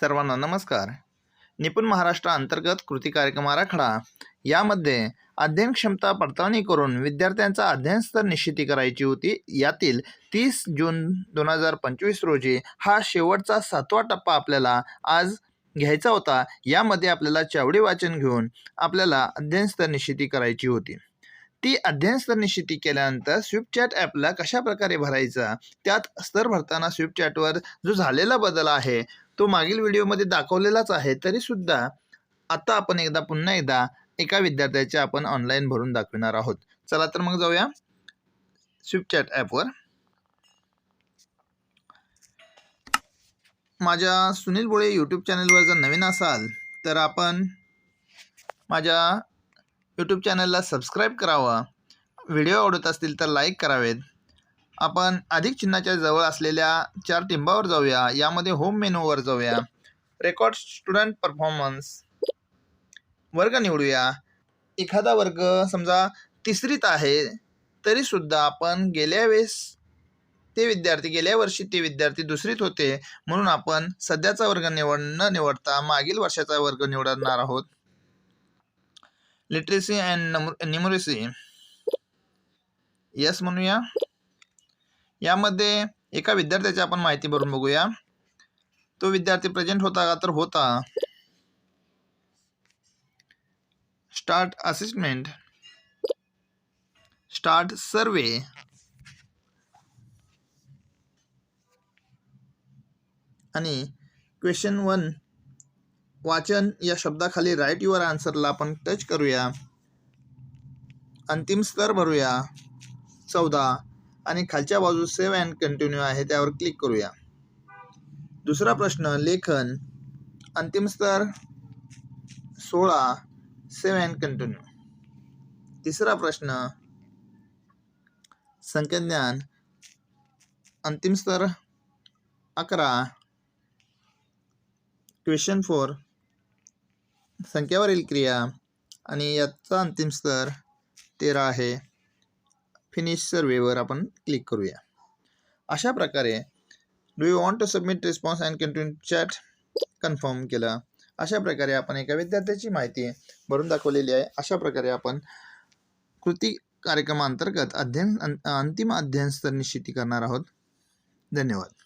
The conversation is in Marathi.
सर्वांना नमस्कार. निपुण महाराष्ट्र अंतर्गत कृती कार्यक्रम आराखडा. यामध्ये अध्ययन क्षमता पडताळणी करून विद्यार्थ्यांचा अध्ययन स्तर निश्चिती करायची होती. यातील तीस जून दोन हजार पंचवीस रोजी हा शेवटचा सातवा टप्पा आपल्याला आज घ्यायचा होता. यामध्ये आपल्याला चावडी वाचन घेऊन आपल्याला अध्ययन स्तर निश्चिती करायची होती. ती अध्ययन स्तर निश्चिती केल्यानंतर स्विफ्ट चॅट ॲपला कशा प्रकारे भरायचा? त्यात स्तर भरताना स्विपचॅटवर जो झालेला बदल आहे तो मागील व्हिडिओमध्ये दाखवलेलाच आहे तरीसुद्धा आता आपण एकदा पुन्हा एकदा एका विद्यार्थ्याचे आपण ऑनलाईन भरून दाखविणार आहोत. चला तर मग जाऊया. स्विफ्ट चॅट ॲपवर माझ्या सुनील बोळे यूट्यूब चॅनलवर जर नवीन असाल तर आपण माझ्या यूट्यूब चॅनलला सबस्क्राईब करावा. व्हिडिओ आवडत असतील तर लाईक करावेत. आपण अधिक चिन्हाच्या जवळ असलेल्या चार टिंबावर जाऊया. यामध्ये होम मेनूवर जाऊया. रेकॉर्ड स्टुडंट परफॉर्मन्स वर्ग निवडूया. एखादा वर्ग समजा तिसरीत आहे तरीसुद्धा आपण गेल्या वेळेस ते विद्यार्थी गेल्या वर्षी ते विद्यार्थी दुसरीत होते म्हणून आपण सध्याचा वर्ग निवड न निवडता मागील वर्षाचा वर्ग निवडणार आहोत. लिटरेसी अँड न्युमरेसी यस म्हणूया. यामध्ये एका विद्यार्थ्याची आपण माहिती भरून बघूया. तो विद्यार्थी प्रेझेंट होता का? तर होता. स्टार्ट असिस्टमेंट स्टार्ट सर्वे आणि क्वेश्चन वन वाचन या शब्दाखाली राईट युअर आन्सरला आपण टच करूया. अंतिम स्तर भरूया. चौदा. आणि खालच्या बाजूस सेव्ह अँड कंटिन्यू आहे त्यावर क्लिक करूया. दुसरा प्रश्न लेखन अंतिम स्तर सोळा सेव्ह अँड कंटिन्यू तिसरा प्रश्न संख्याज्ञान अंतिम स्तर अकरा क्वेश्चन फोर संख्यावरील क्रिया आणि याचा अंतिम स्तर तेरा आहे. फिनिश सर्वेवर आपण क्लिक करूया. अशा प्रकारे do you want to submit response and continue chat confirm केलं. अशा प्रकारे आपण एका विद्यार्थ्याची माहिती भरून दाखवलेली आहे. अशा प्रकारे आपण कृती कार्यक्रमांतर्गत अध्ययन अं- अंतिम अध्ययन स्तर निश्चिती करणार आहोत. धन्यवाद.